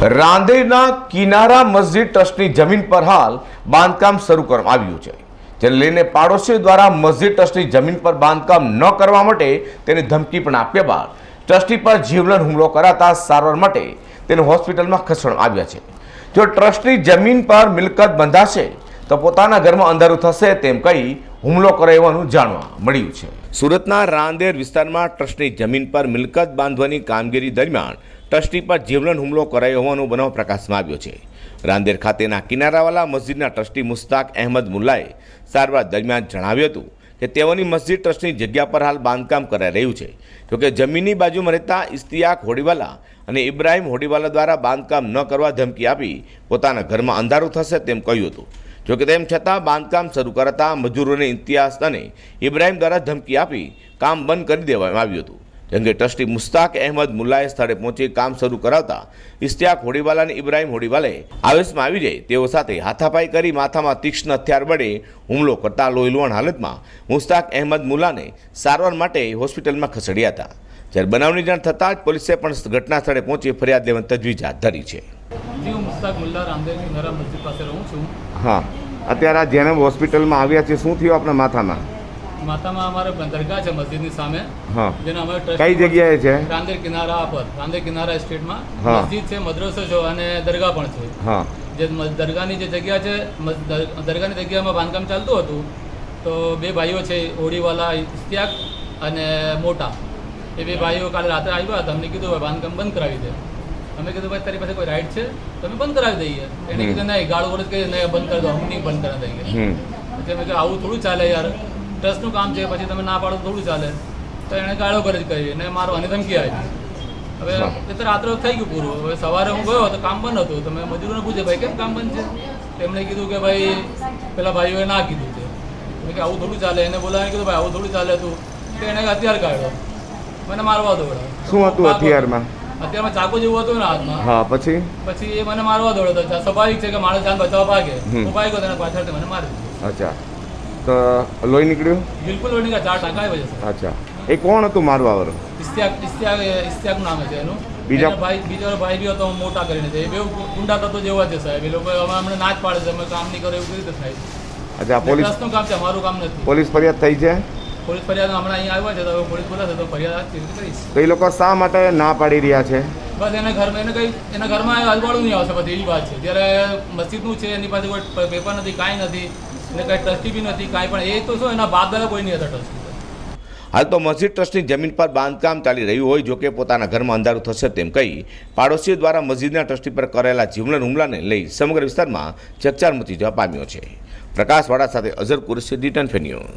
રાંદેરના કિનારા મસ્જિદ ટ્રસ્ટની જમીન પર હાલ બાંધકામ શરૂ કરવામાં આવ્યું છે. જેને લઈને પાડોશીઓ દ્વારા મસ્જિદ ટ્રસ્ટની જમીન પર બાંધકામ ન કરવા માટે તેને ધમકી પણ આપ્યા બાદ ટ્રસ્ટી પર જીવલેણ હુમલો કરાતા સારવાર માટે તેને હોસ્પિટલમાં ખસેડવામાં આવ્યા છે. જો ટ્રસ્ટની જમીન પર મિલકત બંધાશે, તો પોતાના ઘરમાં અંધારું થશે તેમ કહી હુમલો કરાયો હોવાનું જાણવા મળ્યું છે. સુરતના રાંદેર વિસ્તારમાં ટ્રસ્ટની જમીન પર મિલકત બાંધવાની કામગીરી દરમિયાન ટ્રસ્ટી પર જીવલેણ હુમલો કરાયો હોવાનો બનાવ પ્રકાશમાં આવ્યો છે. રાંદેર ખાતેના કિનારાવાલા મસ્જિદના ટ્રસ્ટી મુસ્તાક અહેમદ મુલ્લાએ સારવાર દરમિયાન જણાવ્યું હતું કે તેઓની મસ્જિદ ટ્રસ્ટની જગ્યા પર હાલ બાંધકામ કરાઈ રહ્યું છે. જોકે જમીનની બાજુમાં રહેતા ઇસ્તિયાક હોડીવાલા અને ઇબ્રાહિમ હોડીવાલા દ્વારા બાંધકામ ન કરવા ધમકી આપી પોતાના ઘરમાં અંધારું થશે તેમ કહ્યું હતું. જોકે તેમ છતાં બાંધકામ શરૂ કરાતા મજૂરોને ઇતિહાસ અને ઇબ્રાહિમ દ્વારા ધમકી આપી કામ બંધ કરી દેવામાં આવ્યું હતું. જેમ કે ટ્રસ્ટી મુસ્તાક અહેમદ મુલ્લાએ સ્થળે પહોંચી કામ શરૂ કરાવતા ઇશ્તિયાક હોડીવાલા અને ઇબ્રાહીમ હોડીવાલે આવેશમાં આવી જાય તેઓ સાથે હાથાપાઈ કરી માથામાં તીક્ષ્ણ હથિયાર વડે હુમલો કરતા લોહીલુહાણ હાલતમાં મુસ્તાક અહેમદ મુલ્લાને સારવાર માટે હોસ્પિટલમાં ખસેડ્યા હતા. જ્યારે બનાવની જાણ થતાં જ પોલીસે પણ ઘટના સ્થળે પહોંચી ફરિયાદ લેવાની તજવીજ હાથ ધરી છે. જી હું મુસ્તાક મુલ્લા રામદેવની નરા મસ્જિદ પાસે રહું છું. હા. અત્યારે આ જેને હોસ્પિટલમાં આવ્યા છે શું થયું આપણા માથામાં? માતામાં અમારે દરગાહ છે મસ્જિદની સામે. હા. જેને અમારે કઈ જગ્યાએ છે? રાંદેર કિનારા પર રાંદેર કિનારા સ્ટેટમાં. મસ્જિદ છે મદ્રસો છે અને દરગાહ પણ છે. હા. જે દરગાહની જે જગ્યા છે દરગાહની જગ્યામાં બાંધકામ ચાલતું હતું તો બે ભાઈઓ છે ઓડીવાલા ઇસ્તિયાક અને મોટા. એ બે ભાઈઓ કાલે રાત્રે આવ્યા હતા અમને કીધું બાંધકામ બંધ કરાવી દે. અમે કીધું ભાઈ તારી પાસે કોઈ રાઈટ છે? તમે બંધ કરાવી દઈએ. એને કીધું નહીં ગાળો વડે કહીએ નહીં બંધ કરી દો અમે નહીં બંધ કરાવી દઈએ. એટલે મેં કીધું આવું થોડું ચાલે યાર. ટ્રસ્ટનું કામ છે પછી તમે ના પાડો થોડું ચાલે. તો એણે ગાળો કરી મારો અને ધમકી આવી. હવે એ તો રાત્રે થઈ ગયું પૂરું. હવે સવારે હું ગયો તો કામ બંધ હતું. તમે મજૂરોને પૂછે ભાઈ કેમ કામ બંધ છે? તેમણે કીધું કે ભાઈ પેલા ભાઈઓએ ના કીધું છે. મેં કે આવું થોડું ચાલે. એને બોલાવીને કીધું ભાઈ આવું થોડું ચાલે હતું તો એને હથિયાર કાઢ્યો મને મારવા દોડ્યો. શું હતું હથિયારમાં હથિયારમાં ચાકુ જેવું હતું ને હાથમાં. હા પછી? પછી એ મને મારવા દોડ્યો હતો સ્વાભાવિક છે કે મારો જાન બચાવવા ભાગે. હું ભાઈ ગયો તેને પાછળથી મને મારી દીધું. અચ્છા. તો લોહી નીકળ્યું? બિલકુલ ઓળની ચાર ટાંકા આવ્યા છે અચ્છા. એ કોણ હતું મારવાવાળો ઇસ્તિયાક ઇસ્તિયાક ઇસ્તિયાક નામ છે એનું. બીજા- ભાઈ બીજો ભાઈ બી હતો મોટા કરીને છે. એ બે ગુંડા તત્વો જેવા છે સાહેબ. એ લોકો અમે અમને ના જ પાડે છે. અમે કામ નહીં કરો એવું કેવી રીતે થાય? અચ્છા પોલીસનું કામ છે અમારું કામ નથી. પોલીસ ફરિયાદ થઈ છે? પોલીસ ફરિયાદ હમણાં અહીં આવ્યા છે તો હવે પોલીસ બોલાશે તો ફરિયાદ રીતે કરીશ. તો એ લોકો શા માટે ના પાડી રહ્યા છે? બસ એને ઘરમાં એને કંઈ એના ઘરમાં અજવાળું નહીં આવશે બધી એવી વાત છે. જ્યારે મસ્જિદનું છે એની પાસે કોઈ પેપર નથી કાંઈ નથી એને કાંઈ ટ્રસ્ટી બી નથી કાંઈ પણ. એ તો શું એના બાપ દાદા કોઈ નહીં હતા ટ્રસ્ટી હાલ તો મસ્જિદ ટ્રસ્ટની જમીન પર બાંધકામ ચાલી રહ્યું હોય જોકે પોતાના ઘરમાં અંધારું થશે તેમ કહી પાડોશીઓ દ્વારા મસ્જિદના ટ્રસ્ટી પર કરેલા જીવલેણ હુમલાને લઈ સમગ્ર વિસ્તારમાં ચકચાર મચી જવા પામ્યો છે. પ્રકાશવાળા સાથે અઝર કુરેશી ડિટન ફેન્યુ